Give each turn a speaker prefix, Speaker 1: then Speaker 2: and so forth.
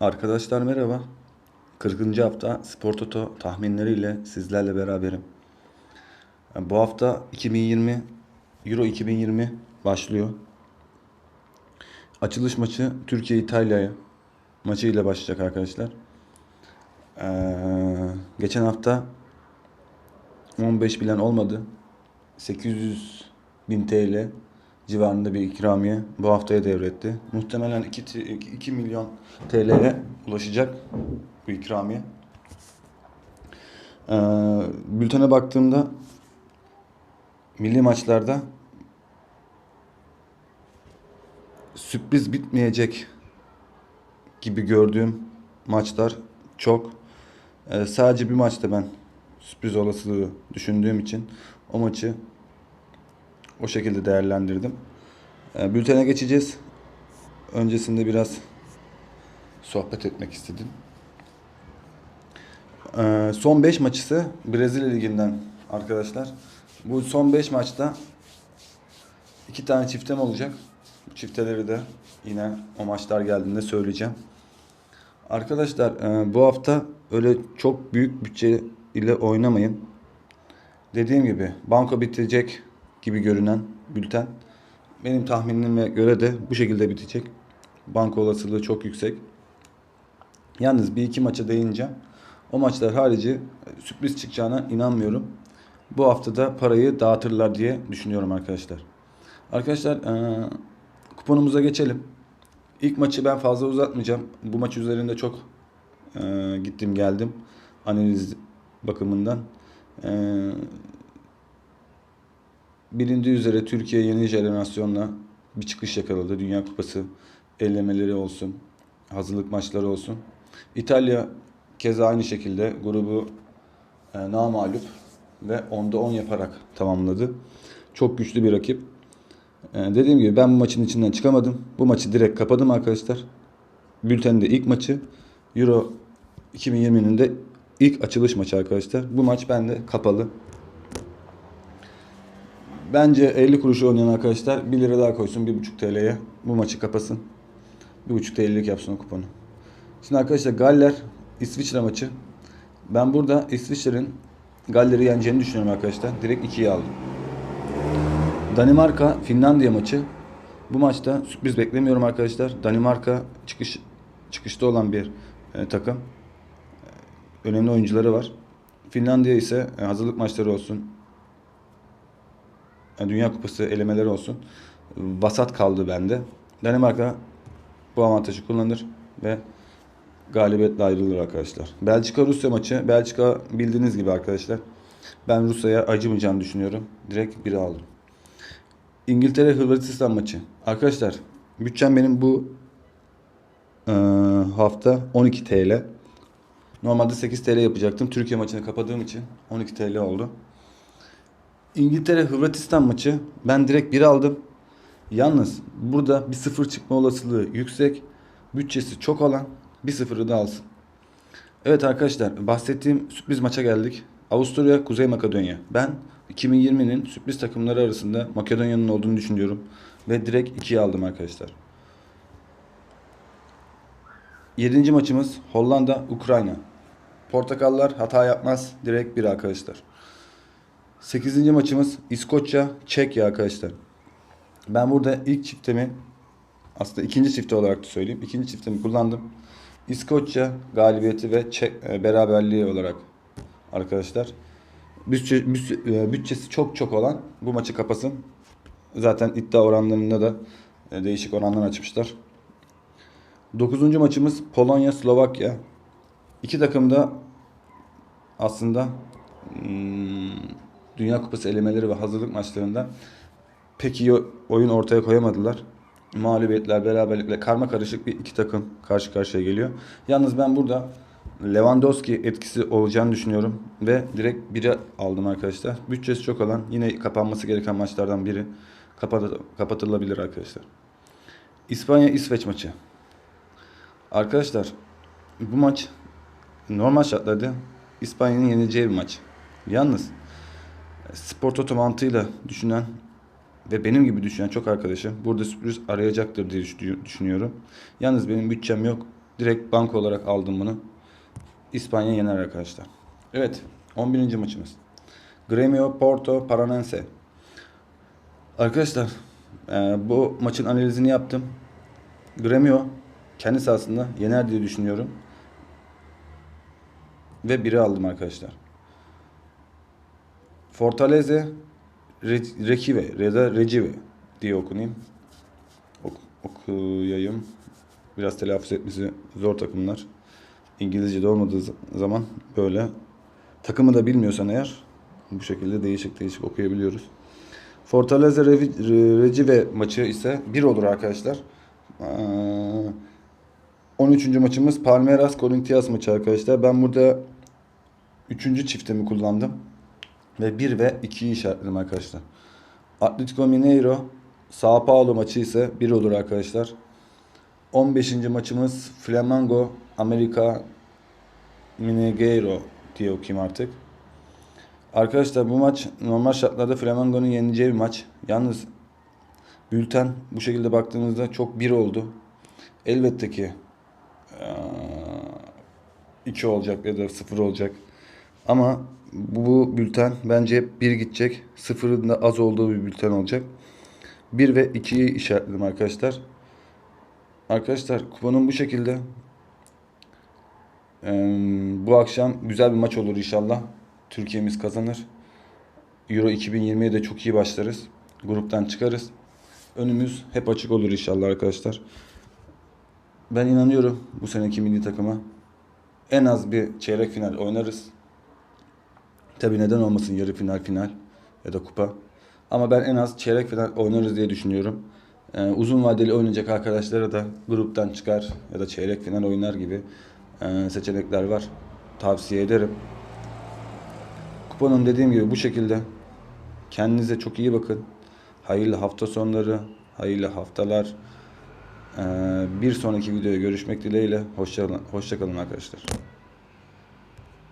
Speaker 1: Arkadaşlar merhaba. 40. hafta Spor Toto tahminleriyle sizlerle beraberim. Bu hafta 2020 Euro 2020 başlıyor. Açılış maçı Türkiye İtalya maçıyla başlayacak arkadaşlar. Ee, geçen hafta 15 bilen olmadı. 800 bin TL civarında bir ikramiye bu haftaya devretti. Muhtemelen 2, 2 milyon TL'ye ulaşacak bu ikramiye. Ee, bültene baktığımda milli maçlarda sürpriz bitmeyecek gibi gördüğüm maçlar çok. Ee, sadece bir maçta ben sürpriz olasılığı düşündüğüm için o maçı o şekilde değerlendirdim. Ee, bültene geçeceğiz. Öncesinde biraz sohbet etmek istedim. Ee, son 5 maç ise Brezilya Ligi'nden arkadaşlar. Bu son 5 maçta iki tane çiftem olacak. Bu çifteleri de yine o maçlar geldiğinde söyleyeceğim. Arkadaşlar e, bu hafta öyle çok büyük bütçe ile oynamayın. Dediğim gibi banko bitecek gibi görünen bülten benim tahminime göre de bu şekilde bitecek. Banko olasılığı çok yüksek. Yalnız bir iki maça değineceğim. O maçlar harici sürpriz çıkacağına inanmıyorum. Bu haftada parayı dağıtırlar diye düşünüyorum arkadaşlar. Arkadaşlar e, kuponumuza geçelim. İlk maçı ben fazla uzatmayacağım. Bu maç üzerinde çok e, gittim geldim analiz bakımından. E, bilindiği üzere Türkiye yeni jenerasyonla bir çıkış yakaladı. Dünya Kupası elemeleri olsun, hazırlık maçları olsun. İtalya keza aynı şekilde grubu e, namalup ve 10'da 10 yaparak tamamladı. Çok güçlü bir rakip. E, dediğim gibi ben bu maçın içinden çıkamadım. Bu maçı direkt kapadım arkadaşlar. Bültende ilk maçı Euro 2020'nin de ilk açılış maçı arkadaşlar. Bu maç bende kapalı. Bence 50 kuruş oynayan arkadaşlar 1 lira daha koysun 1,5 TL'ye bu maçı kapasın. 1,5 TL'lik yapsın o kuponu. Şimdi arkadaşlar Galler İsviçre maçı. Ben burada İsviçre'nin Galler'i yeneceğini düşünüyorum arkadaşlar. Direkt 2'yi aldım. Danimarka Finlandiya maçı. Bu maçta sürpriz beklemiyorum arkadaşlar. Danimarka çıkış çıkışta olan bir e, takım. Önemli oyuncuları var. Finlandiya ise e, hazırlık maçları olsun. E, Dünya Kupası elemeleri olsun. Vasat kaldı bende. Danimarka bu avantajı kullanır ve galibiyetle ayrılır arkadaşlar. Belçika Rusya maçı. Belçika bildiğiniz gibi arkadaşlar. Ben Rusya'ya acımayacağını düşünüyorum. Direkt biri aldım. İngiltere Hırvatistan maçı. Arkadaşlar bütçem benim bu e, hafta 12 TL. Normalde 8 TL yapacaktım. Türkiye maçını kapadığım için 12 TL oldu. İngiltere Hırvatistan maçı ben direkt 1 aldım. Yalnız burada bir sıfır çıkma olasılığı yüksek. Bütçesi çok olan bir sıfırı da alsın. Evet arkadaşlar bahsettiğim sürpriz maça geldik. Avusturya, Kuzey Makedonya. Ben 2020'nin sürpriz takımları arasında Makedonya'nın olduğunu düşünüyorum. Ve direkt 2'ye aldım arkadaşlar. 7. maçımız Hollanda, Ukrayna. Portakallar hata yapmaz. Direkt 1 arkadaşlar. 8. maçımız İskoçya, Çekya arkadaşlar. Ben burada ilk çiftemi aslında ikinci çifte olarak da söyleyeyim. İkinci çiftemi kullandım. İskoçya galibiyeti ve Çek, e, beraberliği olarak arkadaşlar. Bütçe, e, bütçesi çok çok olan bu maçı kapasın. Zaten iddia oranlarında da e, değişik oranlar açmışlar. Dokuzuncu maçımız Polonya, Slovakya. İki takım da aslında hmm, Dünya Kupası elemeleri ve hazırlık maçlarında pek iyi oyun ortaya koyamadılar. Mağlubiyetler, beraberlikle karma karışık bir iki takım karşı karşıya geliyor. Yalnız ben burada Lewandowski etkisi olacağını düşünüyorum ve direkt biri aldım arkadaşlar. Bütçesi çok olan yine kapanması gereken maçlardan biri kapat- kapatılabilir arkadaşlar. İspanya İsveç maçı. Arkadaşlar bu maç normal şartlarda İspanya'nın yenileceği bir maç. Yalnız spor toto mantığıyla düşünen ve benim gibi düşünen çok arkadaşım burada sürpriz arayacaktır diye düşü- düşünüyorum. Yalnız benim bütçem yok. Direkt banko olarak aldım bunu. İspanya yener arkadaşlar. Evet 11. maçımız. Gremio Porto Paranense. Arkadaşlar e, bu maçın analizini yaptım. Gremio kendi sahasında yener diye düşünüyorum. Ve biri aldım arkadaşlar. Fortaleza Re- Rekive ya da Recive diye okunayım. Ok- okuyayım. Biraz telaffuz etmesi zor takımlar. İngilizce'de olmadığı z- zaman böyle. Takımı da bilmiyorsan eğer bu şekilde değişik değişik okuyabiliyoruz. Fortaleza Re- Recive maçı ise 1 olur arkadaşlar. Ee, 13. maçımız Palmeiras Corinthians maçı arkadaşlar. Ben burada 3. çiftimi kullandım. Ve 1 ve 2'yi işaretledim arkadaşlar. Atletico Mineiro Sao Paulo maçı ise 1 olur arkadaşlar. 15. maçımız Flamengo Amerika Mineiro diye okuyayım artık. Arkadaşlar bu maç normal şartlarda Flamengo'nun yenileceği bir maç. Yalnız bülten bu şekilde baktığımızda çok bir oldu. Elbette ki 2 olacak ya da 0 olacak. Ama bu, bülten bence hep 1 gidecek. Sıfırın da az olduğu bir bülten olacak. 1 ve 2'yi işaretledim arkadaşlar. Arkadaşlar kuponum bu şekilde. Ee, bu akşam güzel bir maç olur inşallah. Türkiye'miz kazanır. Euro 2020'ye de çok iyi başlarız. Gruptan çıkarız. Önümüz hep açık olur inşallah arkadaşlar. Ben inanıyorum bu seneki milli takıma. En az bir çeyrek final oynarız. Tabi neden olmasın yarı final final ya da kupa. Ama ben en az çeyrek final oynarız diye düşünüyorum. Ee, uzun vadeli oynayacak arkadaşlara da gruptan çıkar ya da çeyrek final oynar gibi e, seçenekler var. Tavsiye ederim. Kuponum dediğim gibi bu şekilde. Kendinize çok iyi bakın. Hayırlı hafta sonları, hayırlı haftalar. Ee, bir sonraki videoya görüşmek dileğiyle. Hoşça, hoşça kalın arkadaşlar.